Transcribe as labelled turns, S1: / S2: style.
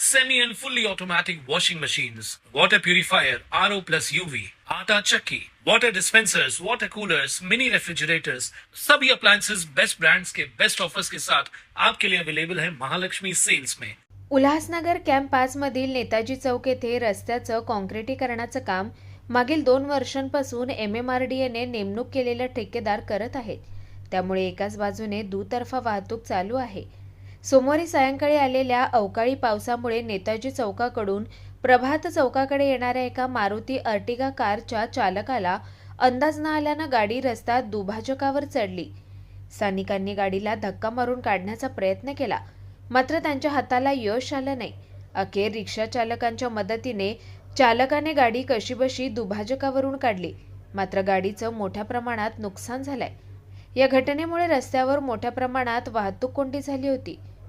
S1: semi and fully automatic washing machines, water purifier, RO plus UV, आटा चक्की, water dispensers, water coolers, mini refrigerators, सभी appliances best brands के best offers के साथ आपके लिए अवेलेबल है महालक्ष्मी सेल्स में।
S2: उल्हासनगर कॅम्प पाचमधील नेताजी चौक येथे रस्त्याचं काँक्रिटीकरणाचं काम मागील दोन वर्षांपासून एम एम आर डी एने नेमणूक केलेला ठेकेदार करत आहेत. त्यामुळे एकाच बाजूने दुतर्फा वाहतूक चालू आहे. सोमवारी सायंकाळी आलेल्या अवकाळी पावसामुळे नेताजी चौकाकडून प्रभात चौकाकडे येणाऱ्या एका मारुती अर्टिगा कारच्या चालकाला अंदाज न आल्यानं गाडी रस्ता दुभाजकावर चढली. स्थानिकांनी गाडीला धक्का मारून काढण्याचा प्रयत्न केला. मात्र त्यांच्या हाताला यश आलं नाही. अखेर रिक्षा चालकांच्या मदतीने चालकाने गाडी कशीबशी दुभाजकावरून काढली. मात्र गाडीचं मोठ्या प्रमाणात नुकसान झालंय. या घटनेमुळे रस्त्यावर मोठ्या प्रमाणात वाहतूक कोंडी झाली होती.